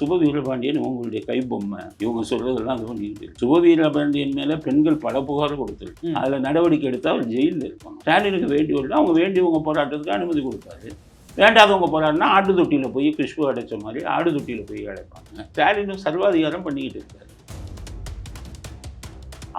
சுபவீரபாண்டியன் இவங்களுடைய கைபொம்மை இவங்க சொல்றதெல்லாம் அது பண்ணிக்கிட்டு. சுபவீரபாண்டியன் மேல பெண்கள் பல புகார் கொடுத்துருக்கு. அதுல நடவடிக்கை எடுத்தா அவர் ஜெயிலில் இருக்கணும் ஸ்டாலினுக்கு வேண்டியவர்கள் அவங்க வேண்டியவங்க போராட்டத்துக்கு அனுமதி கொடுத்தாரு. வேண்டாதவங்க போராடினா ஆட்டு தொட்டியில் போய் குஷ்பு அடைச்ச மாதிரி ஆடு தொட்டியில் போய் அடைப்பாங்க. ஸ்டாலினும் சர்வாதிகாரம் பண்ணிக்கிட்டு இருக்காரு.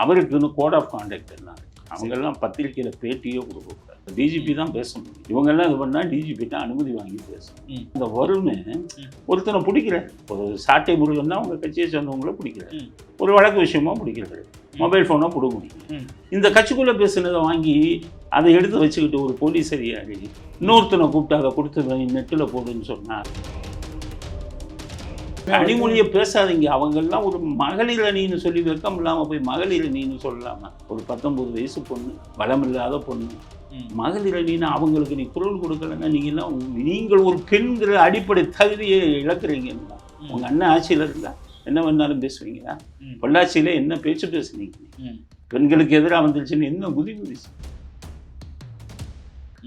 அவருக்குன்னு கோட் ஆஃப் கான்டாக்ட் என்ன அவங்கெல்லாம் பத்திரிக்கையில் பேட்டியே கொடுக்கக்கூடாது டிஜிபி தான் பேச முடியும் இவங்கெல்லாம் இது பண்ணால் டிஜிபிட்ட அனுமதி வாங்கி பேசணும். இந்த வரும்னு ஒருத்தனை பிடிக்கிறேன். ஒரு சாட்டை முருகன் தான் அவங்க கட்சியை சேர்ந்தவங்கள பிடிக்கிறேன். ம். ஒரு வழக்கு விஷயமா பிடிக்கிறது. மொபைல் ஃபோனை பிடிக்க முடியும். இந்த கட்சிக்குள்ளே பேசுனதை வாங்கி அதை எடுத்து வச்சுக்கிட்டு ஒரு போலீஸ் அதிகாரி இன்னொருத்தனை கூப்பிட்டு அதை கொடுத்து நெட்டில் போடுன்னு சொன்னா கனிமொழியை பேசாதீங்க. அவங்கெல்லாம் ஒரு மகளிர் அணின்னு சொல்லி வெக்கம் இல்லாமல் போய் மகளிர் அணின்னு சொல்லலாமா? ஒரு பத்தொன்பது வயசு பொண்ணு பலம் இல்லாத பொண்ணு. மகளிர் அணின்னு அவங்களுக்கு நீ குரல் கொடுக்கலன்னா நீங்கள்லாம் நீங்கள் ஒரு பெண்கிற அடிப்படை தகுதியை இழக்கிறீங்கன்னா ம். உங்க அண்ணன் ஆட்சியில் இருந்தா என்ன வேணாலும் பேசுவீங்களா. பொள்ளாச்சியில என்ன பேச்சு பேசுனீங்க. பெண்களுக்கு எதிராக வந்துருச்சுன்னு என்ன குதி குதிச்சு.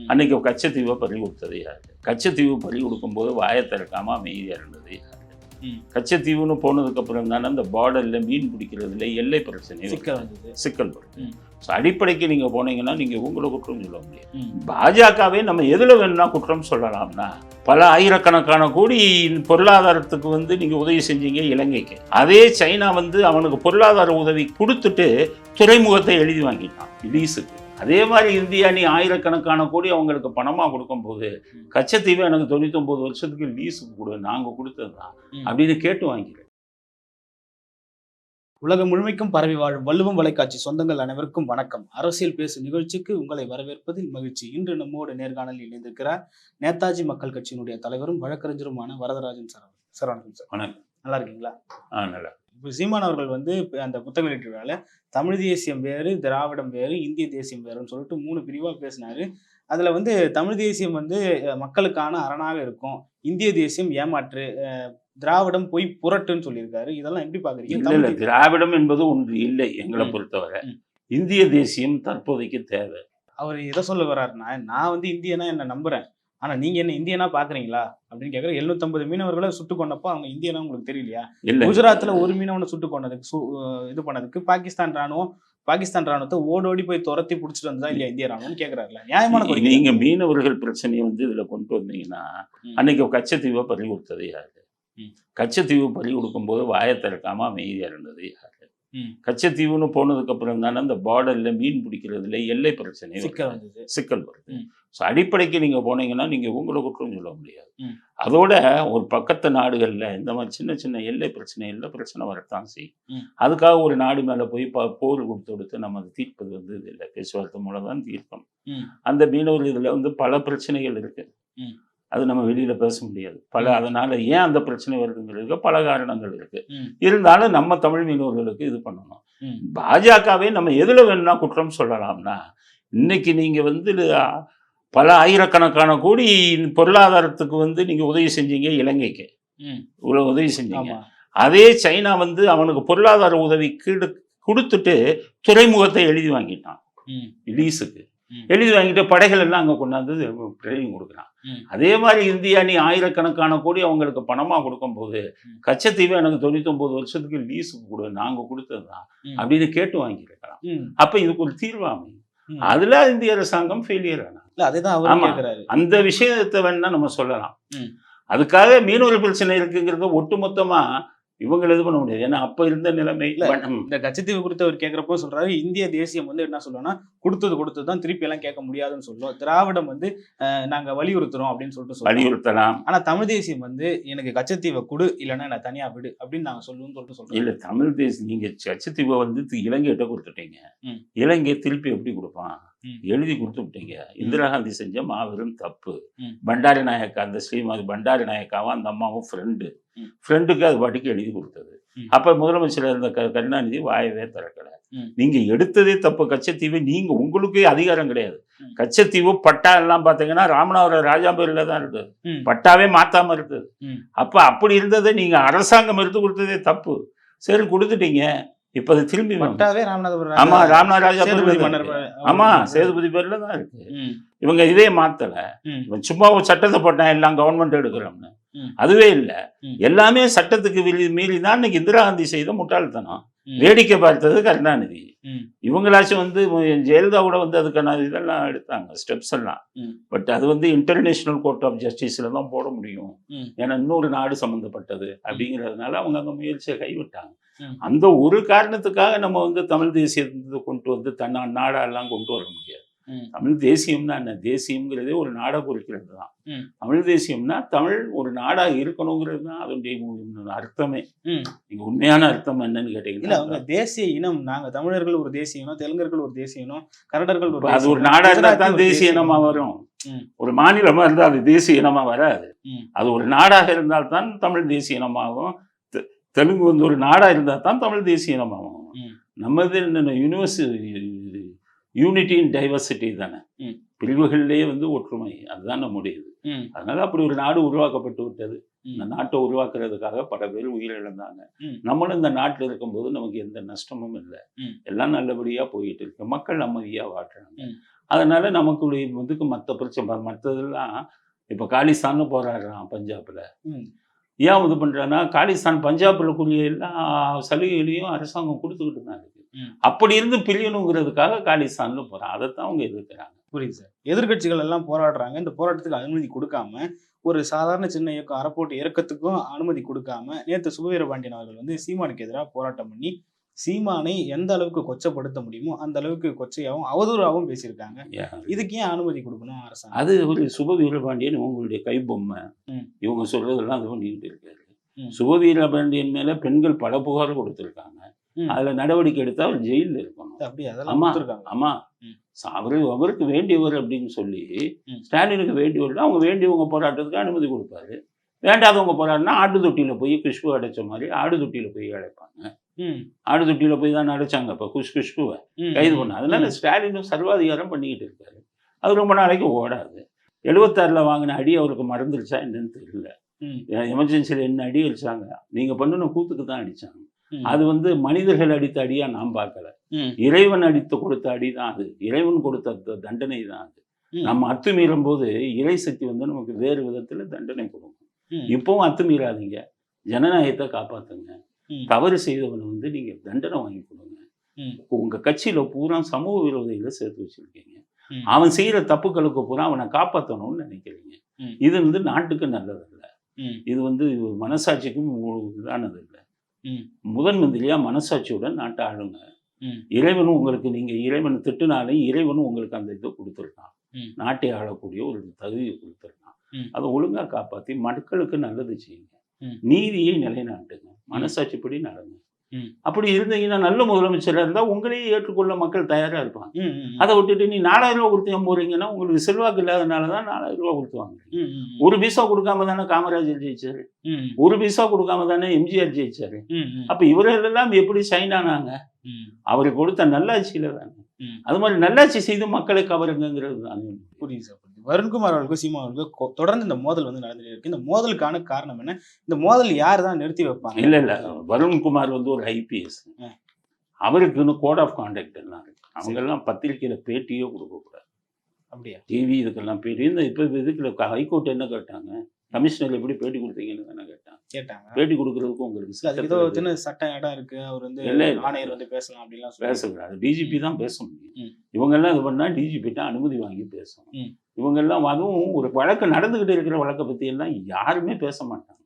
அன்னைக்கு கச்சத்தீவை பறி கொடுத்தது யாரு கச்சத்தீவு பறி கொடுக்கும்போது வாயை திறக்காம அமைதியா இருந்தது யாரு. கச்சத்தீவுன்னு போனதுக்கு அப்புறம் தானே அந்த பார்டர்ல மீன் பிடிக்கிறதுல எல்லை பிரச்சனை சிக்கல் சிக்கல் வருது ம். ஸோ அடிப்படைக்கு நீங்க போனீங்கன்னா நீங்க உங்களை குற்றம் சொல்ல முடியாது. பாஜகவே நம்ம எதுல வேணும்னா குற்றம் சொல்லலாம்னா பல ஆயிரக்கணக்கான கோடி பொருளாதாரத்துக்கு வந்து நீங்க உதவி செஞ்சீங்க இலங்கைக்கு அதே சைனா வந்து அவனுக்கு பொருளாதார உதவி கொடுத்துட்டு துறைமுகத்தை எழுதி வாங்கிட்டான் லீஸுக்கு அதே மாதிரி இந்தியா நீ ஆயிரக்கணக்கான கோடி அவங்களுக்கு பணமா கொடுக்கும்போது. கச்சத்தீவை எனக்கு தொண்ணூத்தொம்பது வருஷத்துக்கு லீஸுக்கு கொடு நாங்க கொடுத்தது தான். அப்படின்னு கேட்டு வாங்கிறேன் உலகம் முழுமைக்கும் பரவி வாழும் வள்ளுவம் வலைக்காட்சி சொந்தங்கள் அனைவருக்கும் வணக்கம். அரசியல் பேசு நிகழ்ச்சிக்கு உங்களை வரவேற்பதில் மகிழ்ச்சி. இன்று நம்மோடு நேர்காணலில் இணைந்திருக்கிறார் நேதாஜி மக்கள் கட்சியினுடைய தலைவரும் வழக்கறிஞருமான வரதராஜன் சார். சார் வணக்கம் சார். வணக்கம். நல்லா இருக்கீங்களா? ஆ நல்லா இப்போ சீமான் அவர்கள் வந்து அந்த புத்தக வெளியீட்டு விழால தமிழ் தேசியம் வேறு திராவிடம் வேறு இந்திய தேசியம் வேறுன்னு சொல்லிட்டு மூணு பிரிவா பேசினாரு. அதுல வந்து தமிழ் தேசியம் வந்து மக்களுக்கான அரணாக இருக்கும். இந்திய தேசியம் ஏமாற்று திராவிடம் போய் புரட்டுன்னு சொல்லியிருக்காரு. இதெல்லாம் எப்படி பாக்குறீங்க இல்ல திராவிடம் என்பது ஒன்று இல்லை எங்களை. பொறுத்தவரை. இந்திய தேசியம் தற்போதைக்கு தேவை. அவர் எதை சொல்ல வர்றாருன்னா நான் வந்து இந்தியனா என்ன நம்புறேன்? ஆனா நீங்க என்ன இந்தியனா பாக்குறீங்களா அப்படின்னு கேக்குற 750 மீனவர்களை சுட்டு கொண்டப்போ அவங்க இந்தியனா உங்களுக்கு தெரியலையா? குஜராத்ல ஒரு மீனவனை சுட்டு கொண்டதுக்கு இது பண்ணதுக்கு பாகிஸ்தான் ராணுவம் பாகிஸ்தான் ராணுவத்தை ஓடோடி போய் துரத்தி பிடிச்சிட்டு வந்ததா இல்லையா இந்திய ராணுவம் கேக்குறாருல நியாயமான. நீங்க மீனவர்கள் பிரச்சனையை வந்து இதுல கொண்டு வந்தீங்கன்னா. அன்னைக்கு கச்சத்தீவை பறி கொடுத்தது யாரு. கச்சத்தீவு பறி கொடுக்கும்போது வாயை திறக்காம அமைதியா இருந்தது யாரு. கச்சத்தீவுன்னு போனதுக்கு அப்புறம் தானே அந்த பார்டர்ல மீன் பிடிக்கிறதுல எல்லை பிரச்சனை. சிக்கல் வருது. ஸோ அடிப்படைக்கு நீங்க போனீங்கன்னா நீங்க உங்களை குற்றம் சொல்ல முடியாது. அதோட ஒரு பக்கத்து நாடுகள்ல இந்த மாதிரி சின்ன சின்ன எல்லை பிரச்சனை எல்லை பிரச்சனை வரத்தான் செய்யும். அதுக்காக ஒரு நாடு மேல போய் ப- போர் கொடுத்து கொடுத்து நம்ம அதை தீர்ப்பது வந்து இது இல்லை பேச்சுவார்த்தை மூலம் தான் தீர்க்கணும். அந்த மீனவர் இதுல வந்து பல பிரச்சனைகள் இருக்கு ம். அது நம்ம வெளியில பேச முடியாது பல. அதனால ஏன் அந்த பிரச்சனை வருதுங்கிறதுக்கு பல காரணங்கள் இருக்கு ம். இருந்தாலும் நம்ம தமிழ் மீனவர்களுக்கு இது பண்ணணும். பாஜகவே நம்ம எதுல வேணும்னா குற்றம் சொல்லலாம்னா இன்னைக்கு நீங்க வந்து பல ஆயிரக்கணக்கான கோடி பொருளாதாரத்துக்கு வந்து நீங்க உதவி செஞ்சீங்க இலங்கைக்கு ம். இவ்வளவு உதவி செஞ்சீங்க அதே சைனா வந்து அவனுக்கு பொருளாதார உதவி கீடு கொடுத்துட்டு துறைமுகத்தை எழுதி வாங்கிட்டான். லீஸுக்கு. எழுதி வாங்கிட்டு படைகள் எல்லாம் அங்கே கொண்டாந்து ட்ரைனிங் கொடுக்குறான். அதே மாதிரி இந்தியா நீ ஆயிரக்கணக்கான கோடி அவங்களுக்கு பணமா கொடுக்கும்போது. கச்சத்தீவை எனக்கு தொண்ணூத்தொன்பது வருஷத்துக்கு லீஸுக்கு கொடு நாங்க கொடுத்தது தான். அப்படின்னு கேட்டு வாங்கியிருக்கலாம். அப்ப இதுக்கு ஒரு தீர்வு அமையும். அதுல இந்திய அரசாங்கம் ஃபெயிலியர் ஆனா இல்ல அதேதான் அவரும் ஆமா. கேக்குறாரு அந்த விஷயத்தை வேணா நம்ம சொல்லலாம். அதுக்காக மீனவர் பிரச்சனை இருக்குங்கிறத ஒட்டுமொத்தமா இவங்க இது பண்ண முடியாது ஏன்னா அப்ப இருந்த நிலைமை இல்ல. ம். இந்த கச்சத்தீவு குறித்து அவர் கேட்கிறப்போ சொல்றாரு இந்திய தேசியம் வந்து என்ன சொல்லுவோம்னா கொடுத்தது கொடுத்தது தான் திருப்பி எல்லாம் கேட்க முடியாதுன்னு சொல்லுவோம் திராவிடம் வந்து நாங்க வலியுறுத்துறோம் அப்படின்னு சொல்லிட்டு வலியுறுத்தலாம் ஆனா தமிழ் தேசியம் வந்து எனக்கு கச்சத்தீவை கொடு இல்லைன்னா நான் தனியா விடு அப்படின்னு நாங்க சொல்லுவோம்னு சொல்லிட்டு சொல்றோம் இல்ல தமிழ் தேசம் நீங்க கச்சத்தீவை வந்து தி- இலங்கைகிட்ட கொடுத்துட்டீங்க. இலங்கை திருப்பி எப்படி கொடுப்பான். எழுதி கொடுத்து விட்டீங்க இந்திரா காந்தி செஞ்ச மாபெரும் தப்பு. பண்டாரி நாயக்கா அந்த ஸ்ரீமதி பண்டாரி நாயக்காவும் அந்த அம்மாவும் ஃப்ரெண்டு. ஃப்ரெண்டுக்கு அது பாட்டுக்கு எழுதி கொடுத்தது. அப்ப முதலமைச்சர் இருந்த கருணாநிதி வாயவே திறக்கல. நீங்க எடுத்ததே தப்பு கச்சத்தீவு நீங்க உங்களுக்கே அதிகாரம் கிடையாது. கச்சத்தீவு பட்டா எல்லாம் பாத்தீங்கன்னா ராமநாதபுரம் ராஜா பேர்ல தான் இருக்குது. பட்டாவே மாத்தாம இருக்குது. அப்ப அப்படி இருந்ததை நீங்க அரசாங்கம் எடுத்து கொடுத்ததே தப்பு சரி கொடுத்துட்டீங்க இப்ப அது திரும்பி. பட்டாவே ராமநாதபுரம் ஆமா. ஆமா சேதுபதி பேர்ல தான் இருக்கு. இவங்க இதே மாத்தல. இவன் சும்மா ஒரு சட்டத்தை போட்டான் எல்லாம் கவர்மெண்ட் எடுக்கிறோம்னு. அதுவே இல்லை. எல்லாமே சட்டத்துக்கு மீறி தான் இன்னைக்கு இந்திரா காந்தி செய்த முட்டாள்தனம். வேடிக்கை பார்த்தது கருணாநிதி. இவங்களாச்சும் வந்து ஜெயலலிதா கூட வந்து அதுக்கான இதெல்லாம் எடுத்தாங்க ஸ்டெப்ஸ் எல்லாம். பட் அது வந்து இன்டர்நேஷனல் கோர்ட் ஆஃப் ஜஸ்டிஸ்ல தான் போட முடியும். ஏன்னா இன்னொரு நாடு சம்மந்தப்பட்டது அப்படிங்கிறதுனால அவங்க அந்த முயற்சியை கைவிட்டாங்க. அந்த ஒரு காரணத்துக்காக நம்ம வந்து தமிழ் தேசியத்தை கொண்டு வந்து தன்னா நாடெல்லாம் கொண்டு வர முடியாது. தமிழ் தேசியம்னா என்ன தேசியம்ங்கிறதே ஒரு நாடை குறிக்கிறது தான். தமிழ் தேசியம்னா தமிழ் ஒரு நாடா இருக்கணுங்கிறது தான் அதனுடைய அர்த்தமே. நீங்க உண்மையான அர்த்தம் என்னன்னு கேட்டீங்கன்னா அவங்க தேசிய இனம் நாங்க தமிழர்கள் ஒரு தேசிய இனம் தெலுங்கர்கள் ஒரு தேசிய இனம் கன்னடர்கள் ஒரு அது ஒரு நாடா இருந்தா தான் தேசிய இனமா. வரும். ஒரு மாநிலமா இருந்தா அது தேசிய இனமா வராது. அது ஒரு நாடாக இருந்தால் தான் தமிழ் தேசிய இனமாகும் தெலுங்கு வந்து ஒரு நாடா இருந்தால் தான் தமிழ் தேசிய இனமாகும் ம். நம்மது என்ன யூனிவர்ஸ் யூனிட்டி இன் டைவர்சிட்டி தானே. பிரிவுகளிலேயே வந்து ஒற்றுமை அதுதான் நம்முடையது. அதனால அப்படி ஒரு நாடு உருவாக்கப்பட்டு விட்டது. இந்த நாட்டை உருவாக்குறதுக்காக பல பேர் உயிரிழந்தாங்க. நம்மளும் இந்த நாட்டில் இருக்கும்போது நமக்கு எந்த நஷ்டமும் இல்லை. எல்லாம் நல்லபடியா போயிட்டு இருக்கு மக்கள் அமைதியா வாழ்றாங்க. அதனால நமக்குடைய இதுக்கு மற்ற பிரச்சனை மற்றதெல்லாம் இப்போ காலிஸ்தான்னு போராடுறான் பஞ்சாப்ல. ஏன் இது பண்றான்னா காலிஸ்தான் பஞ்சாப்ல கூடிய எல்லா சலுகைகளையும் அரசாங்கம் கொடுத்துக்கிட்டு தான் இருக்கு. அப்படி இருந்து பிரியணுங்கிறதுக்காக காலிஸ்தான்ல போறான் அதைத்தான் அவங்க எதிர்க்கிறாங்க. புரியுது சார். எதிர்க்கட்சிகள் எல்லாம் போராடுறாங்க. இந்த போராட்டத்துக்கு அனுமதி கொடுக்காம ஒரு சாதாரண சின்ன இயக்கம் அறப்போட்டு இறக்கத்துக்கும் அனுமதி கொடுக்காம நேற்று சுபவீர பாண்டியன் அவர்கள் வந்து சீமானுக்கு எதிராக போராட்டம் பண்ணி சீமானை எந்த அளவுக்கு கொச்சப்படுத்த முடியுமோ அந்த அளவுக்கு கொச்சையாகவும் அவதூறாகவும் பேசியிருக்காங்க? இதுக்கு ஏன் அனுமதி கொடுக்கணும் அரசாங்கம் அது ஒரு சுப வீரபாண்டியன் இவங்களுடைய கைபொம்மை. இவங்க சொல்றதெல்லாம் அது பண்ணிக்கிட்டு இருக்காரு. சுப வீரபாண்டியன் மேல பெண்கள் பல புகார் கொடுத்துருக்காங்க. அதுல நடவடிக்கை எடுத்தா அவர் ஜெயில்ல இருக்கணும் ஆமா. ஆமா. அவரு அவருக்கு வேண்டியவர் அப்படின்னு சொல்லி. ஸ்டாலினுக்கு வேண்டியவர் அவங்க வேண்டியவங்க போராட்டத்துக்கு அனுமதி கொடுப்பாரு வேண்டாதவங்க போராடினா ஆடு தொட்டியில போய் குஷ்பு அடைச்ச மாதிரி ஆடு தொட்டியில போய் அடைப்பாங்க ம். ஆடு தொட்டியில போய் தான் அடைச்சாங்க இப்ப குஷ் குஷ்புவை. கைது பண்ண அதனால ஸ்டாலினும் சர்வாதிகாரம் பண்ணிக்கிட்டு இருக்காரு அது ரொம்ப நாளைக்கு ஓடாது எழுபத்தாறுல வாங்கின அடி அவருக்கு மறந்துருச்சா என்னன்னு தெரியல. எமர்ஜென்சியில் என்ன அடி அடிச்சாங்க நீங்க பண்ணின கூத்துக்கு தான் அடிச்சாங்க ம். அது வந்து மனிதர்கள் அடித்த அடியா நான் பார்க்கல. இறைவன் அடித்து கொடுத்த அடி தான் அது இறைவன் கொடுத்த தண்டனை தான் அது. நம்ம அத்துமீறும் போது இறை சக்தி வந்து நமக்கு வேறு விதத்துல தண்டனை கொடுக்கும். இப்பவும் அத்துமீறாதீங்க ஜனநாயகத்தை காப்பாத்துங்க. தவறு செய்தவனை வந்து நீங்க தண்டனை வாங்கி கொடுங்க. உங்க கட்சியில பூரா சமூக விரோதிகளை சேர்த்து வச்சிருக்கீங்க. அவன் செய்யற தப்புகளுக்கு பூரா அவனை காப்பாற்றணும்னு நினைக்கிறீங்க. இது வந்து நாட்டுக்கு நல்லதல்ல ம். இது வந்து மனசாட்சிக்கும் இதானது இல்லை. முதன் மந்திரியா மனசாட்சியுடன் நாட்டை ஆளுங்க. இறைவனும் உங்களுக்கு நீங்க இறைவனை திட்டுனாலே இறைவனும் உங்களுக்கு அந்த இதை கொடுத்துருக்கான். நாட்டை ஆளக்கூடிய ஒரு தகுதியை கொடுத்துருக்கான். அதை ஒழுங்கா காப்பாத்தி மக்களுக்கு நல்லது செய்யுங்க. நீதியை நிலைநாட்டுங்க மனசாட்சிப்படி நடங்க. அப்படி இருந்தீங்கன்னா நல்ல முதலமைச்சராக இருந்தா உங்களையே ஏற்றுக்கொள்ள மக்கள் தயாரா இருப்பாங்க. அதை விட்டுட்டு நீ நாலாயிரம் ரூபா கொடுத்து போறீங்கன்னா உங்களுக்கு செல்வாக்கு இல்லாதனால தான் நாலாயிரம் ரூபா கொடுத்து வாங்குறீங்க. ஒரு பைசா கொடுக்காம தானே காமராஜர் ஜெயிச்சாரு. ஒரு பைசா கொடுக்காம தானே எம்ஜிஆர் ஜெயிச்சாரு. அப்ப இவரெல்லாம் எப்படி சைன் ஆனாங்க. அவருக்கு கொடுத்த நல்லாட்சியில தானே. அது மாதிரி நல்லாட்சி செய்து மக்களை கவருங்கிறது தான் புரியுது சார் புரியுது வருண்குமார் அவர்களுக்கும் சீமா அவர்களுக்கும் தொடர்ந்து இந்த மோதல் வந்து நடந்துட்டு இருக்கு. இந்த மோதலுக்கான காரணம் என்ன? இந்த மோதல் யார் தான் நிறுத்தி வைப்பாங்க? இல்ல இல்ல. வருண்குமார் வந்து ஒரு ஐபிஎஸ். ம். அவருக்குன்னு கோட் ஆஃப் கான்டாக்ட் எல்லாம் இருக்கு. அவங்க எல்லாம் பத்திரிக்கையில பேட்டியே கொடுக்கக்கூடாது அப்படியா? டிவி இதுக்கெல்லாம் பேட்டி. இந்த இப்போ இதுக்கு ஹைகோர்ட் என்ன கேட்டாங்க? கமிஷனர் எப்படி பேட்டி கொடுத்தீங்கன்னு தானே கேட்டாங்க. கேட்டாங்க. பேட்டி கொடுக்கறதுக்கு உங்களுக்கு ஏதோ சின்ன சட்டம் இடம் இருக்கு. அவர் வந்து இல்ல. ஆணையர் வந்து பேசலாம் அப்படிலாம் பேசக்கூடாது. டிஜிபி தான் பேச முடியும். இவங்கெல்லாம் இது பண்ணா டிஜிபி தான் அனுமதி வாங்கி பேசணும். இவங்கெல்லாம் அதுவும் ஒரு வழக்கு நடந்துகிட்டு இருக்கிற வழக்கை பத்தி எல்லாம் யாருமே பேச மாட்டாங்க.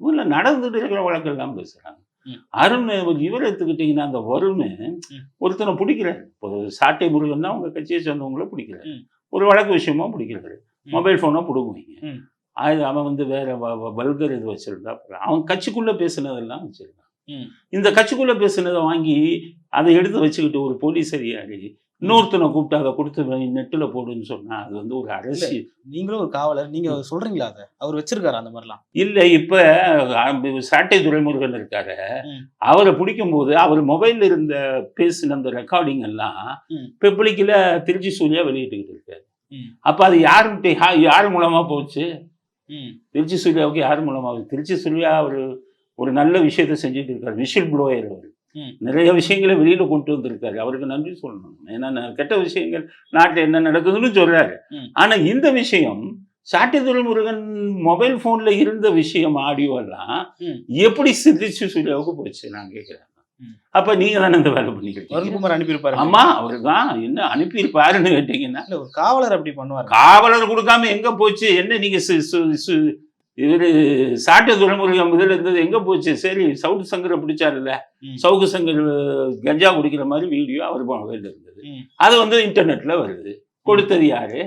இவங்கள நடந்துகிட்டு இருக்கிற வழக்கெல்லாம் பேசுறாங்க ம். அருண் இவர் எடுத்துக்கிட்டீங்கன்னா அந்த வருண் ஒருத்தனை பிடிக்கிறாரு இப்போ சாட்டை முருகன் தான் உங்க கட்சியை சேர்ந்தவங்கள பிடிக்கிறாரு. ஒரு வழக்கு விஷயமா பிடிக்கிறாரு. மொபைல் ஃபோனை பிடுங்குவீங்க. அது அவன் வந்து வேற வல்கர் இது வச்சிருந்தா அவன் கட்சிக்குள்ள பேசுனதெல்லாம் வச்சிருக்கான் ம். இந்த கட்சிக்குள்ள பேசுனதை வாங்கி அதை எடுத்து வச்சுக்கிட்டு ஒரு போலீஸ் அதிகாரி இன்னொருத்தனை கூப்பிட்டு அதை கொடுத்து நெட்டுல போடுன்னு சொன்னா அது வந்து ஒரு அரசியல் நீங்களும் ஒரு காவலர் நீங்க சொல்றீங்களா அதை அவர் வச்சிருக்காரு அந்த மாதிரிலாம் இல்ல இப்ப சாட்டை துரைமுருகன் இருக்காரு. அவரை பிடிக்கும் போது அவர் மொபைல்ல இருந்த பேசின அந்த ரெக்கார்டிங் எல்லாம் ம். பப்ளிக்ல திருச்சி சூர்யா வெளியிட்டுக்கிட்டு இருக்காரு. அப்ப அது யாருக்கிட்ட யார் மூலமா போச்சு. திருச்சி சூர்யாவுக்கு யார் மூலமா போச்சு? திருச்சி சூர்யா ஒரு ஒரு நல்ல விஷயத்த செஞ்சுட்டு இருக்காரு விஷல் ப்ளோயர் அவர். நிறைய விஷயங்களை வெளியில கொண்டு வந்திருக்காரு. அவருக்கு நன்றி சொல்லணும். ஏன்னா கெட்ட விஷயங்கள் நாட்டில் என்ன நடக்குதுன்னு சொல்றாரு. ஆனா இந்த விஷயம் சாட்டை துரைமுருகன் மொபைல் போன்ல இருந்த விஷயம் ஆடியோ எல்லாம். எப்படி சிந்திச்சு சூர்யாவுக்கு போச்சு நான் கேட்கிறேன். அப்ப நீங்க தானே இந்த வேலை பண்ணிக்கிறீங்க வருண்குமார் அனுப்பியிருப்பாரு. ஆமா அவரு தான். என்ன அனுப்பியிருப்பாருன்னு கேட்டீங்கன்னா ஒரு காவலர் அப்படி பண்ணுவார். காவலர் கொடுக்காம எங்க போச்சு? என்ன நீங்க இவரு சாட்டை துறைமுருகன் இதுல இருந்தது எங்க போச்சு சரி சவுக்கு சங்கரை பிடிச்சாருல்ல. சவுக்கு சங்கர் கஞ்சா குடிக்கிற மாதிரி வீடியோ அவர் மொபைல் இருந்தது. அது வந்து இன்டர்நெட்ல வருது கொடுத்தது யாரு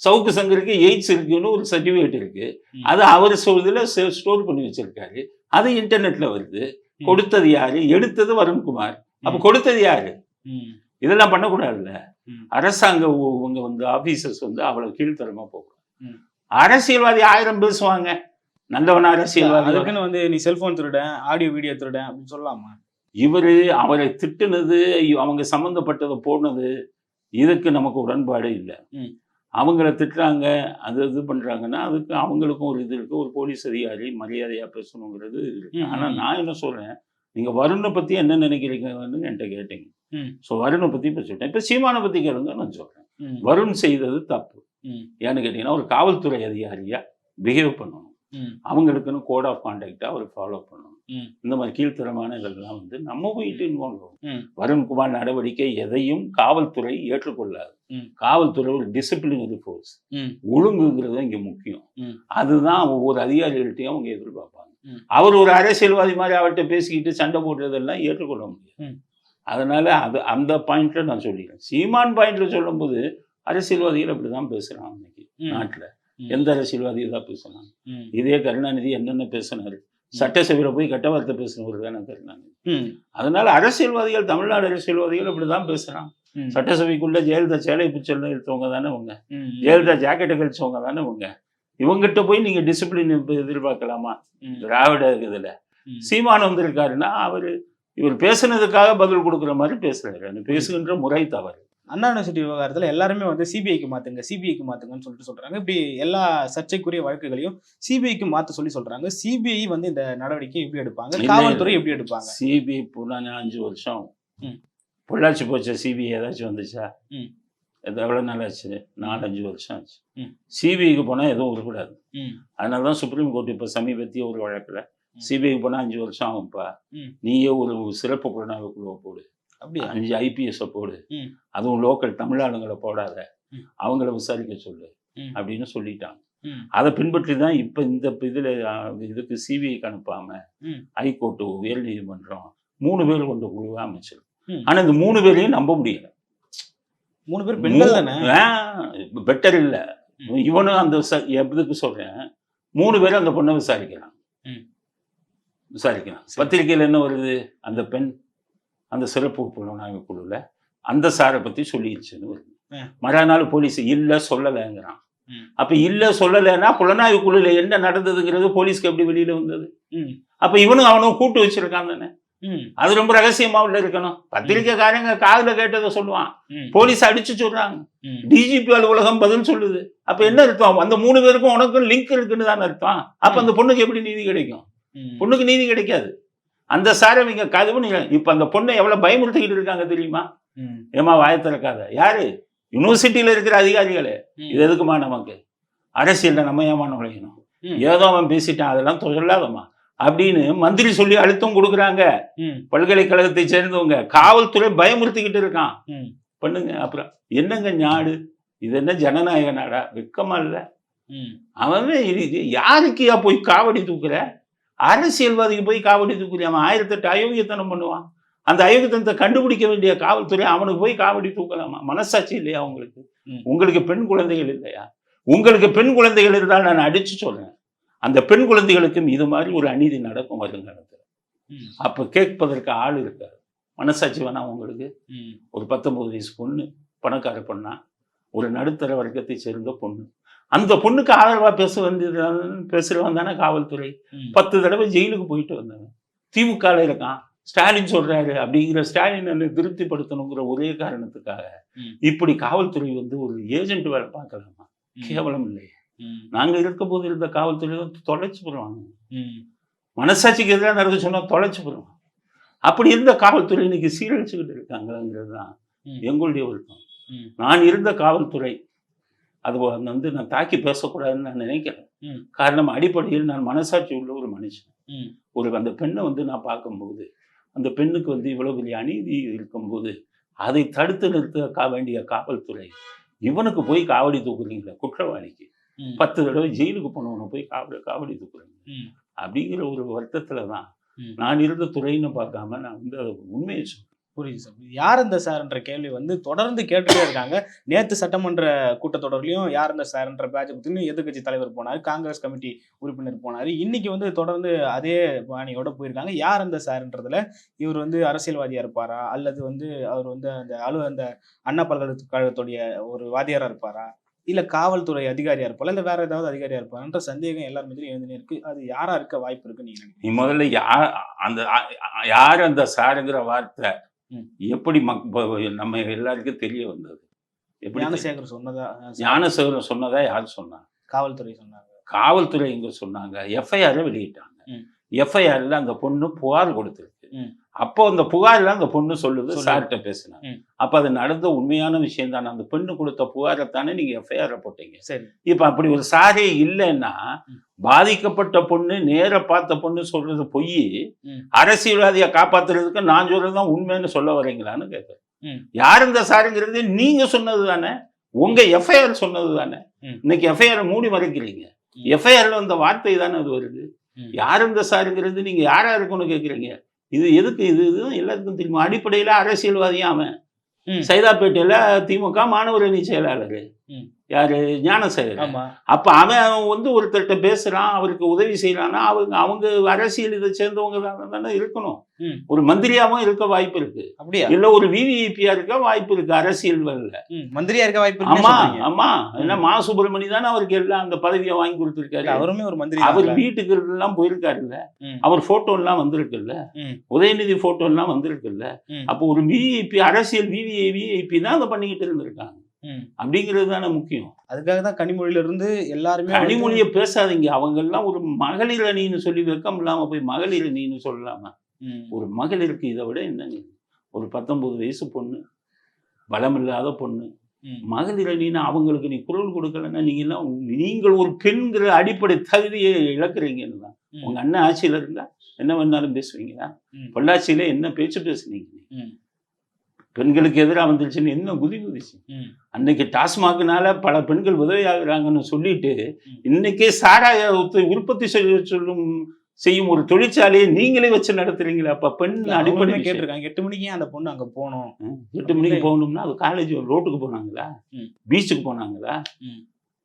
சவுக்கு சங்கருக்கு எய்ட்ஸ் இருக்குன்னு ஒரு சர்டிபிகேட் இருக்கு. அது அவர் சொல்றதுல ஸ்டோர் பண்ணி வச்சிருக்காரு அது இன்டர்நெட்ல வருது. கொடுத்தது யாரு எடுத்தது வருண்குமார் அப்ப. கொடுத்தது யாரு. இதெல்லாம் பண்ணக்கூடாதுல்ல. அரசாங்க இவங்க வந்து ஆபீசர்ஸ் வந்து அவ்வளவு கீழ்த்தரமா போகணும் ம். அரசியல்வாதி ஆயிரம் பேசுவாங்க நல்லவன் அரசியல்வாதி அதுக்குன்னு வந்து நீ செல்போன் திருடன் ஆடியோ வீடியோ திருடன் அப்படின்னு சொல்லலாமா இவரு அவரை திட்டுனது அவங்க சம்பந்தப்பட்டதை போனது இதுக்கு நமக்கு உடன்பாடு இல்லை. அவங்கள திட்டுறாங்க அது இது பண்றாங்கன்னா அதுக்கு அவங்களுக்கும் ஒரு இது இருக்கு ஒரு போலீஸ் அதிகாரி மரியாதையா பேசணுங்கிறது இருக்கு ம், ஆனா ம். நான் என்ன சொல்றேன் நீங்க வருணை பத்தி என்ன நினைக்கிறீங்கன்னு என்கிட்ட கேட்டீங்க. ஸோ வருணை பத்தி இப்ப சொல்லிட்டேன் இப்ப சீமானை பத்தி கேளுங்க நான் சொல்றேன் ம். வருண் செய்தது தப்பு. ஏன்னு கேட்டீங்கன்னா ஒரு காவல்துறை அதிகாரியா பிஹேவ் பண்ணணும். அவங்களுக்குன்னு கோட் ஆஃப் கான்டாக்டா அவர் ஃபாலோ பண்ணணும். இந்த மாதிரி கீழ்த்தரமான இதெல்லாம் வந்து நம்ம போயிட்டு இன்வால்வ் ஆகும். வருண்குமார் நடவடிக்கை எதையும் காவல்துறை ஏற்றுக்கொள்ளாது. காவல்துறை ஒரு டிசிப்ளினரி ஃபோர்ஸ். ஒழுங்குங்கிறது இங்க முக்கியம். அதுதான் ஒவ்வொரு அதிகாரிகள்ட்டையும் அவங்க எதிர்பார்ப்பாங்க. அவர் ஒரு அரசியல்வாதி மாதிரி அவர்கிட்ட பேசிக்கிட்டு சண்டை போடுறதெல்லாம் ஏற்றுக்கொள்ள முடியும். அதனால அது அந்த பாயிண்ட்ல நான் சொல்லிடுறேன் சீமான் பாயிண்ட்ல சொல்லும்போது அரசியல்வாதிகள் அப்படிதான் பேசுறாங்க இன்னைக்கு ம். நாட்டுல. எந்த அரசியல்வாதி தான் பேசுறாங்க ம். இதே கருணாநிதி என்னென்ன பேசினாரு சட்டசபையில போய் கெட்ட வார்த்தை பேசினவர் தானே கருணாநிதி. அதனால அரசியல்வாதிகள் தமிழ்நாடு அரசியல்வாதிகள் அப்படிதான் பேசுறான். சட்டசபைக்குள்ள ஜெயலலிதா சேலை பிச்சல் எடுத்தவங்க தானே ம். ஜெயலலிதா ஜாக்கெட்டை கழிச்சவங்க தானே இவங்க இவங்கிட்ட போய் நீங்க டிசிப்ளின் எதிர்பார்க்கலாமா. திராவிட இதுல. சீமான் வந்திருக்காருன்னா அவரு இவர் பேசுனதுக்காக பதில் கொடுக்குற மாதிரி பேசுறாரு பேசுகின்ற முறை தவறு அண்ணா யூனிவர்சிட்டி விவகாரத்துல எல்லாருமே வந்து சிபிஐக்கு மாத்துங்க சிபிஐக்கு மாத்துங்கன்னு சொல்லிட்டு சொல்றாங்க. இப்படி எல்லா சர்ச்சைக்குரிய வழக்குகளையும் சிபிஐக்கு மாத்த சொல்லி சொல்றாங்க. சிபிஐ வந்து இந்த நடவடிக்கை எப்படி எடுப்பாங்க? காவல்துறை. எப்படி எடுப்பாங்க? சிபிஐ புண்ணாங்க அஞ்சு வருஷம். பொள்ளாச்சி போச்சா? சிபிஐ ஏதாச்சும் வந்துச்சா? எவ்வளோ நாள் ஆச்சு? நாலு அஞ்சு வருஷம் ஆச்சு. சிபிஐக்கு போனால் எதுவும் ம். அதனால தான் சுப்ரீம் கோர்ட் இப்போ சமீபத்திய ஒரு வழக்கில். சிபிஐக்கு போனால் அஞ்சு வருஷம் ஆகும்ப்பா. நீயே ஒரு சிறப்பு புலனாய்வு குழுவை போடு. அப்படியா அஞ்சு ஐபிஎஸ்ஸை போடு. அதுவும் லோக்கல் தமிழாளுங்களை போடாத. அவங்கள விசாரிக்க சொல்லு. அப்படின்னு சொல்லிட்டாங்க. அதை பின்பற்றி தான் இப்போ இந்த இதில் இதுக்கு சிபிஐக்கு அனுப்பாம. ஹைகோர்ட்டு உயர் நீதிமன்றம் மூணு பேர் கொண்ட குழுவை அமைச்சிருக்கு ம். ஆனா இந்த மூணு பேரையும் நம்ப முடியல மூணு பேர் பெண்கள் தானே பெட்டர் இல்ல. இவனும் அந்த எதுக்கு சொல்றேன் மூணு பேரும் அந்த பொண்ணை விசாரிக்கிறான் ம். விசாரிக்கிறான் சரி. பத்திரிக்கையில் என்ன வருது அந்த பெண் அந்த சிறப்பு புலனாய்வு குழுல அந்த சாரை பத்தி சொல்லிடுச்சுன்னு வருது. மறுநாள் போலீஸ் இல்ல சொல்லலைங்கிறான். அப்ப இல்ல சொல்லலைன்னா புலனாய்வு குழுல என்ன நடந்ததுங்கிறது போலீஸ்க்கு எப்படி வெளியில வந்தது. அப்ப இவனும் அவனும் கூட்டு வச்சிருக்கான் தானே. அது ரொம்ப ரகசியமா உள்ள இருக்கணும் பத்திரிக்கைக்காரங்க காதுல கேட்டதை சொல்லுவான். போலீஸ் அடிச்சு சொல்றாங்க. டிஜிபி அலுவலகம் பதில் சொல்லுது அப்ப என்ன அர்த்தம் அந்த மூணு பேருக்கும் உனக்கும் லிங்க் இருக்குன்னு தானே அர்த்தம் அப்ப அந்த பொண்ணுக்கு எப்படி நீதி கிடைக்கும். பொண்ணுக்கு நீதி கிடைக்காது அந்த சாரை இவங்க கதவு நீங்க- இப்ப அந்த பொண்ணை எவ்வளவு பயமுறுத்திக்கிட்டு இருக்காங்க தெரியுமா. ஏமா வாய திறக்காத. யாரு? யூனிவர்சிட்டியில இருக்கிற அதிகாரிகளே. இது எதுக்குமா நமக்கு? அரசியல்ல நம்ம ஏமா நுழையணும். ஏதோ அவன் பேசிட்டான் அதெல்லாம் சொல்லாதம்மா அப்படின்னு மந்திரி சொல்லி அழுத்தம் கொடுக்குறாங்க. பல்கலைக்கழகத்தை சேர்ந்தவங்க. காவல்துறை பயமுறுத்திக்கிட்டு இருக்கான். பண்ணுங்க. அப்புறம் என்னங்க ஞாடு? இது என்ன ஜனநாயக நாடா? வெக்கமா இல்ல. அவன் யாருக்கியா போய் காவடி தூக்குற? அரசியல்வாதிக்கு போய் காவடி தூக்குறியா அவன் ஆயிரத்தெட்டு அயோக்கியத்தனம் பண்ணுவான். அந்த அயோக்கியத்தனத்தை கண்டுபிடிக்க வேண்டிய காவல்துறை அவனுக்கு போய் காவடி தூக்கலாமா? மனசாட்சி இல்லையா உங்களுக்கு. உங்களுக்கு பெண் குழந்தைகள் இல்லையா? உங்களுக்கு பெண் குழந்தைகள் இருந்தால் நான் அடிச்சு சொல்றேன். அந்த பெண் குழந்தைகளுக்கும் இது மாதிரி ஒரு அநீதி நடக்கும் வருங்காலத்தில். அப்ப கேட்பதற்கு ஆள் இருக்காது. மனசாட்சி வேணா உங்களுக்கு. ஒரு பத்தொன்பது வயசு பொண்ணு பணக்கார பொண்ணா ஒரு நடுத்தர வர்க்கத்தை சேர்ந்த பொண்ணு. அந்த பொண்ணுக்கு ஆதரவா பேச வேண்டியது பேசுறவன் தானே காவல்துறை. பத்து தடவை ஜெயிலுக்கு போயிட்டு வந்தவன் திமுக இருக்கான் ஸ்டாலின் சொல்றாரு அப்படிங்கிற ஸ்டாலின் என்னை திருப்திப்படுத்தணுங்கிற ஒரே காரணத்துக்காக. இப்படி காவல்துறை வந்து ஒரு ஏஜென்ட் வேலை பார்க்கலாமா. கேவலம் இல்லையே. நாங்க இருக்க போது இருந்த காவல்துறை வந்து தொலைச்சு போடுவாங்க. மனசாட்சிக்கு எதிராக நடக்க சொன்னா தொலைச்சு போடுவாங்க அப்படி இருந்த காவல்துறை இன்னைக்கு சீரழிச்சுக்கிட்டு இருக்காங்கிறது தான். எங்களுடைய வருத்தம் ம். நான் இருந்த காவல்துறை அது வந்து நான் தாக்கி பேசக்கூடாதுன்னு நான் நினைக்கிறேன். காரணம் அடிப்படையில் நான் மனசாட்சி உள்ள ஒரு மனுஷன். ஒரு அந்த பெண்ணை வந்து நான் பார்க்கும்போது அந்த பெண்ணுக்கு வந்து இவ்வளவு பெரிய அநீதி இருக்கும்போது அதை தடுத்து நிறுத்த கா வேண்டிய காவல்துறை இவனுக்கு போய் காவடி தூக்குறீங்களா குற்றவாளிக்கு. பத்து தடவை ஜெயிலுக்கு போனவனை போய் காவடி காவடி தூக்குறீங்க. அப்படிங்கிற ஒரு வருத்தத்துல தான் ம். நான் இருந்த துறைன்னு பார்க்காம நான் வந்து உண்மையை சொல்றேன் புரியுது சார். யார் இந்த சார்ன்ற கேள்வி வந்து தொடர்ந்து கேட்டுட்டே இருக்காங்க. நேற்று சட்டமன்ற கூட்டத்தொடர்லையும் யார் இந்த சார்ன்ற பேட்ச் பத்தினு எதிர்கட்சி தலைவர் போனாரு காங்கிரஸ் கமிட்டி உறுப்பினர் போனாரு. இன்னைக்கு வந்து தொடர்ந்து அதே பாணியோட போயிருக்காங்க. யார் அந்த சார்ன்றதுல இவர் வந்து அரசியல்வாதியாக இருப்பாரா? அல்லது வந்து அவர் வந்து அந்த அலு அந்த அண்ணா பல்கலைக்கழகத்துடைய ஒரு வாதியாராக இருப்பாரா? இல்லை காவல்துறை அதிகாரியாக இருப்பாள் இல்லை வேற ஏதாவது அதிகாரியாக இருப்பாரான்ற சந்தேகம் எல்லார் மத்தியிலும் எழுந்துனே இருக்கு. அது யாரா இருக்க வாய்ப்பு இருக்குன்னு நீங்கள் நீ முதல்ல யார் அந்த யார் அந்த சாருங்கிற வார்த்தை எப்படி மக் நம்ம எல்லாருக்கும் தெரிய வந்தது. எப்படி ஞானசேகர் சொன்னதா ஞானசேகரன் சொன்னதா யார் சொன்னா? காவல்துறை சொன்னாங்க. காவல்துறை இங்க சொன்னாங்க. எஃப்ஐஆர் வெளியிட்டாங்க. எஃப்ஐஆர்ல அந்த பொண்ணு புகார் கொடுத்துருக்கு. அப்போ அந்த புகார்ல அந்த பொண்ணு சொல்லுது. சார்கிட்ட பேசினாங்க ம். அப்ப அது நடந்த உண்மையான விஷயம் தானே அந்த பெண்ணு கொடுத்த புகாரை தானே நீங்க எஃப்ஐஆர் போட்டீங்க இப்ப அப்படி ஒரு சாரே இல்லைன்னா. பாதிக்கப்பட்ட பொண்ணு நேர பார்த்த பொண்ணு சொல்றது பொய். அரசியல்வாதியை காப்பாத்துறதுக்கு நான் சொல்றதுதான் உண்மைன்னு சொல்ல வரீங்களான்னு கேட்குறேன். யார் இந்த சாருங்கிறது நீங்க சொன்னது தானே உங்க எஃப்ஐஆர் சொன்னது தானே. இன்னைக்கு எஃப்ஐஆர் மூடி மறைக்கிறீங்க. எஃப்ஐஆர்ல அந்த வார்த்தை தானே அது வருது. யார் இந்த சாருங்கிறது நீங்க யாரா இருக்குன்னு கேக்குறீங்க இது எதுக்கு இது இதுதான் எல்லாருக்கும் தெரியுமா அடிப்படையில அரசியல்வாதியும் அவன். சைதாப்பேட்டையில திமுக மாணவர் அணி செயலாளர். யாரு ஞானசேகர் ஆமா அப்ப அவன் வந்து ஒருத்தர்கிட்ட பேசுறான் அவருக்கு உதவி செய்யறான்னா அவங்க அவங்க அரசியல் இதை சேர்ந்தவங்க தான் இருக்கணும். ஒரு மந்திரியாவும் இருக்க வாய்ப்பு இருக்கு அப்படியா இல்ல ஒரு விவிஐபியா இருக்க வாய்ப்பு இருக்கு அரசியல் மந்திரியா இருக்க வாய்ப்பு ஆமா. ஆமா என்ன மா சுப்பிரமணி தானே அவருக்கு எல்லாம் அந்த பதவியை வாங்கி கொடுத்துருக்காரு அவருமே ஒரு மந்திரி அவர். வீட்டுக்கு எல்லாம் போயிருக்காருல்ல. அவர் போட்டோ எல்லாம் வந்திருக்குல்ல. உதயநிதி போட்டோ எல்லாம் வந்திருக்குல்ல. அப்போ ஒரு விஐபி அரசியல் விவிஐ விஐபி தான் அதை பண்ணிக்கிட்டு இருந்திருக்காங்க. அப்படிங்கிறது தானே முக்கியம் அதுக்காக தான் கனிமொழியில இருந்து எல்லாருமே கனிமொழியை பேசாதீங்க அவங்க எல்லாம் ஒரு மகளிர் அணின்னு சொல்லி வெக்கம் இல்லாம போய் மகளிர் அணின்னு சொல்லலாமா. ஒரு மகளிருக்கு இதை விட என்னங்க ஒரு பத்தொன்பது வயசு பொண்ணு பலம் இல்லாத பொண்ணு. மகளிர் அணின்னு அவங்களுக்கு நீ குரல் கொடுக்கலன்னா நீங்க எல்லாம் நீங்கள் ஒரு பெண்கிற அடிப்படை தகுதியை இழக்கிறீங்கன்னு தான். உங்க அண்ணன் ஆட்சியில இருந்தா என்ன வேணாலும் பேசுவீங்களா. பொள்ளாச்சியில என்ன பேச்சு பேசுனீங்க. பெண்களுக்கு எதிராக வந்துருச்சுன்னு என்ன குதி குதிச்சு. அன்னைக்கு டாஸ்மாக்னால பல பெண்கள் உதவியாகிறாங்கன்னு சொல்லிட்டு. இன்னைக்கே சாராய உற்ப- உற்பத்தி சொல்லும் செய்யும் ஒரு தொழிற்சாலையை நீங்களே வச்சு நடத்துறீங்களா அப்ப பெண் அடிப்படை. கேட்டிருக்காங்க எட்டு மணிக்கு அந்த பொண்ணு அங்க போகணும் ம். எட்டு மணிக்கு போகணும்னா அது காலேஜ் ரோட்டுக்கு போனாங்களா. பீச்சுக்கு போனாங்களா.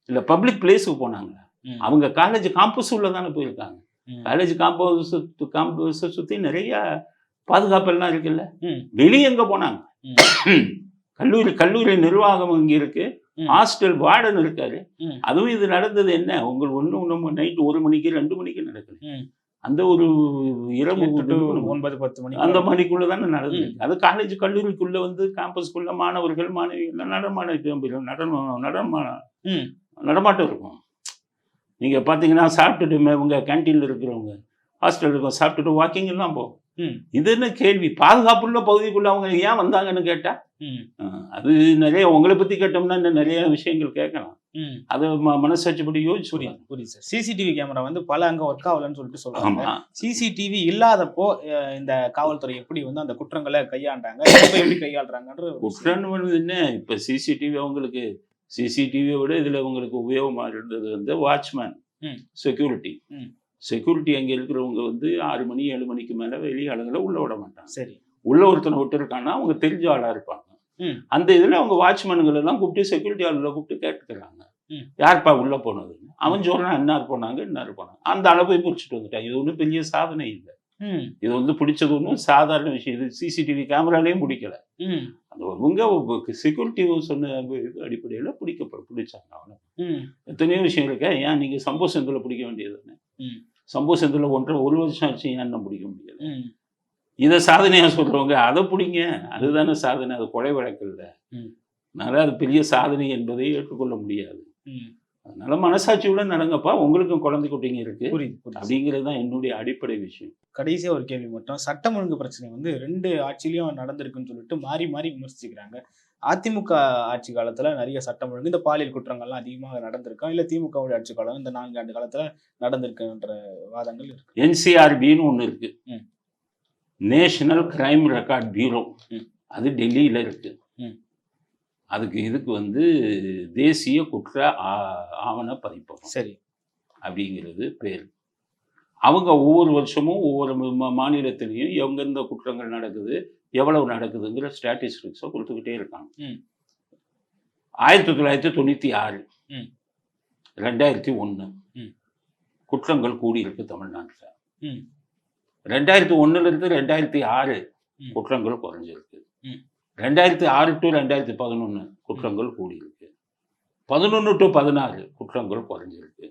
இல்ல பப்ளிக் பிளேஸுக்கு போனாங்களா. அவங்க காலேஜ் காம்பஸ் உள்ள தானே போயிருக்காங்க. காலேஜ் காம்பஸ் காம்பஸ் சுத்தி நிறைய பாதுகாப்பு எல்லாம் இருக்குல்ல. வெளியே எங்க போனாங்க. கல்லூரி கல்லூரி நிர்வாகம் இங்க இருக்கு. ஹாஸ்டல் வார்டன் இருக்காரு. அதுவும் இது நடந்தது என்ன? உங்களுக்கு ஒண்ணு ஒண்ணு நைட் ஒரு மணிக்கு ரெண்டு மணிக்கு நடக்குது. அந்த ஒரு இரவு ஒன்பது பத்து மணி அந்த மணிக்குள்ள தானே நடந்தது. அது காலேஜ் கல்லூரிக்குள்ள வந்து கேம்பஸ்க்குள்ள மாணவர்கள் மாணவிகள் நடமாட நடனம் நடன ம். நடமாட்டம் இருக்கும். நீங்க பாத்தீங்கன்னா சாப்பிட்டுட்டு உங்க கேன்டீன்ல இருக்கிறவங்க ஹாஸ்டல் இருக்கும் சாப்பிட்டுட்டு வாக்கிங் எல்லாம் போகும் ம். இது என்ன கேள்வி? பாதுகாப்புள்ள பகுதிக்குள்ள அவங்க ஏன் வந்தாங்கன்னு கேட்டா? அது நிறைய உங்களை பத்தி கேட்டோம்னா இன்னும் நிறைய விஷயங்கள் கேட்கலாம். அது மனசாட்சிப்படி யோசிச்சு புரியுது புரியுது சார். சிசிடிவி கேமரா வந்து பல அங்க ஒர்க் ஆகலன்னு சொல்லிட்டு சொல்றாங்க. சிசிடிவி இல்லாதப்போ இந்த காவல்துறை எப்படி வந்து அந்த குற்றங்களை கையாண்டாங்க? எப்படி கையாளுறாங்கன்ற. குற்றம் என்ன? இப்ப சிசிடிவி அவங்களுக்கு சிசிடிவியை விட இதுல உங்களுக்கு உபயோகமா இருந்தது வந்து வாட்ச்மேன். செக்யூரிட்டி. செக்யூரிட்டி அங்க இருக்கிறவங்க வந்து ஆறு மணி ஏழு மணிக்கு மேல வெளி ஆளுங்களை உள்ள விட மாட்டாங்க. சரி. உள்ள ஒருத்தனை விட்டுருக்கான்னா அவங்க தெரிஞ்ச ஆளா இருப்பாங்க. அந்த இதுல அவங்க வாட்ச்மேனுங்களை எல்லாம் கூப்பிட்டு செக்யூரிட்டி ஆளுகளை கூப்பிட்டு கேட்டுக்கிறாங்க. யார்ப்பா உள்ள போனதுன்னு அவன் சொல்றான் இன்னார் போனாங்க இன்னார் போனாங்க. அந்த அளவை முடிச்சுட்டு வந்துட்டான் இது ஒன்றும் பெரிய சாதனை இல்லை. இது வந்து பிடிச்சது ஒன்றும் சாதாரண விஷயம். இது சிசிடிவி கேமராலேயும் பிடிக்கல. அந்த அவங்க செக்யூரிட்டி சொன்ன இது அடிப்படையில் பிடிக்க பிடிச்சாங்க அவனை. எத்தனையோ விஷயம் இருக்க? ஏன் நீங்க சம்பவ செந்தில் பிடிக்க வேண்டியது தானே. சம்பவ செந்தில் ஒன்றரை ஒரு வருஷம் ஆச்சு ஏன் என்ன பிடிக்க முடியாது. இதை சாதனையா சொல்றவங்க அதை பிடிங்க. அதுதானே சாதனை அது கொலை வழக்கு இல்லை. அதனால அது பெரிய சாதனை என்பதை ஏற்றுக்கொள்ள முடியாது. அதனால மனசாட்சியுடன் நடங்கப்பா உங்களுக்கும் குழந்தை குட்டிங்க இருக்கு. அப்படிங்கிறது தான் என்னுடைய அடிப்படை விஷயம். கடைசியா ஒரு கேள்வி மட்டும் சட்டம் ஒழுங்கு பிரச்சனை வந்து ரெண்டு ஆட்சியிலயும் நடந்திருக்குன்னு சொல்லிட்டு மாறி மாறி விமர்சிக்கிறாங்க அதிமுக ஆட்சி காலத்துல நிறைய சட்டம் ஒழுங்கு இந்த பாலியல் குற்றங்கள்லாம் அதிகமாக நடந்திருக்கா? இல்ல திமுக ஆட்சி காலம் இந்த நான்கு ஆண்டு காலத்துல நடந்திருக்குன்ற வாதங்கள் இருக்கு. என்சிஆர்பின்னு ஒன்று இருக்கு. National Crime Record Bureau. அது டெல்லியில் இருக்கு. அதுக்கு இதுக்கு வந்து தேசிய குற்ற ஆவண பதிப்பகம் சரி. அப்படிங்கிறது பேர். அவங்க ஒவ்வொரு வருஷமும் ஒவ்வொரு மாநிலத்திலையும் எங்கெந்த குற்றங்கள் நடக்குது எவ்வளவு நடக்குதுங்கிற ஸ்டாட்டிஸ்டிக்ஸை கொடுத்துக்கிட்டே இருக்காங்க. ஆயிரத்தி தொள்ளாயிரத்தி தொண்ணூற்றி ஆறு. ரெண்டாயிரத்தி ஒன்று. குற்றங்கள் கூடியிருக்கு தமிழ்நாட்டில். ரெண்டாயிரத்தி ஒன்றுலேருந்து ரெண்டாயிரத்தி ஆறு. குற்றங்கள் குறைஞ்சிருக்கு. ரெண்டாயிரத்தி ஆறு டு ரெண்டாயிரத்தி பதினொன்று குற்றங்கள் கூடியிருக்கு பதினொன்று டு பதினாறு குற்றங்கள் குறைஞ்சிருக்கு.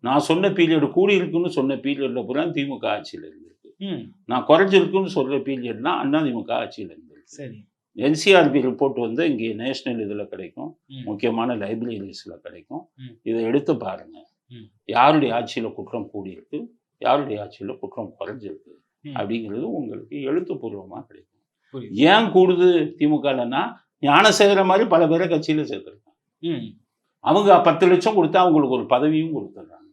நான் சொன்ன பீரியட் கூடியிருக்குன்னு சொன்ன பீரியடில் பூரா திமுக ஆட்சியில் இருந்திருக்கு ம். நான் குறைஞ்சிருக்குன்னு சொல்கிற பீரியட்னா அண்ணா திமுக ஆட்சியில் இருந்திருக்கு சரி என்சிஆர்பி ரிப்போர்ட் வந்து இங்கே நேஷனல் இதில் கிடைக்கும். முக்கியமான லைப்ரரிஸில் கிடைக்கும். இதை எடுத்து பாருங்க. யாருடைய ஆட்சியில் குற்றம் கூடியிருக்கு யாருடைய ஆட்சியில் குற்றம் குறைஞ்சிருக்கு. அப்படிங்கிறது உங்களுக்கு எழுத்துப்பூர்வமாக கிடைக்கும் ஏன் கூடுது திமுகலன்னா ஞானசேகர மாதிரி பல பேரை கட்சியில் சேர்த்துருக்காங்க. அவங்க பத்து லட்சம் கொடுத்தா அவங்களுக்கு ஒரு பதவியும் கொடுத்துட்றாங்க.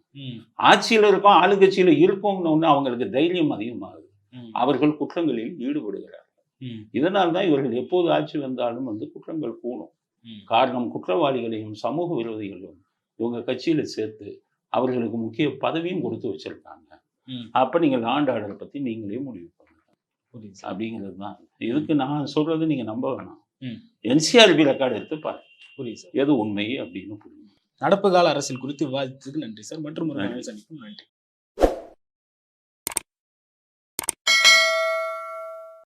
ஆட்சியில் இருக்கோம் ஆளுங்கட்சியில் இருக்கோம்னு அவங்களுக்கு தைரியம் அதிகமாகுது. அவர்கள் குற்றங்களில் ஈடுபடுகிறார் ம். இதனால் தான் இவர்கள் எப்போது ஆட்சி வந்தாலும் வந்து குற்றங்கள் கூடும். காரணம் குற்றவாளிகளையும் சமூக விரோதிகளையும் இவங்க கட்சியில சேர்த்து அவர்களுக்கு முக்கிய பதவியும் கொடுத்து வச்சிருக்காங்க. அப்ப நீங்க லாண்ட் ஆர்டரை பத்தி நீங்களே முடிவு பண்ணுங்க. அப்படிங்கிறது தான் இதுக்கு நான் சொல்றது நீங்க நம்ப வேணாம். என்சிஆர்பி ரெக்கார்டு எடுத்து பாரு புரியுது சார் எது உண்மை அப்படின்னு புரியும் நடப்பு கால அரசியல் குறித்து விவாதித்ததுக்கு நன்றி சார். மற்றும் ஒரு சந்திப்பும். நன்றி.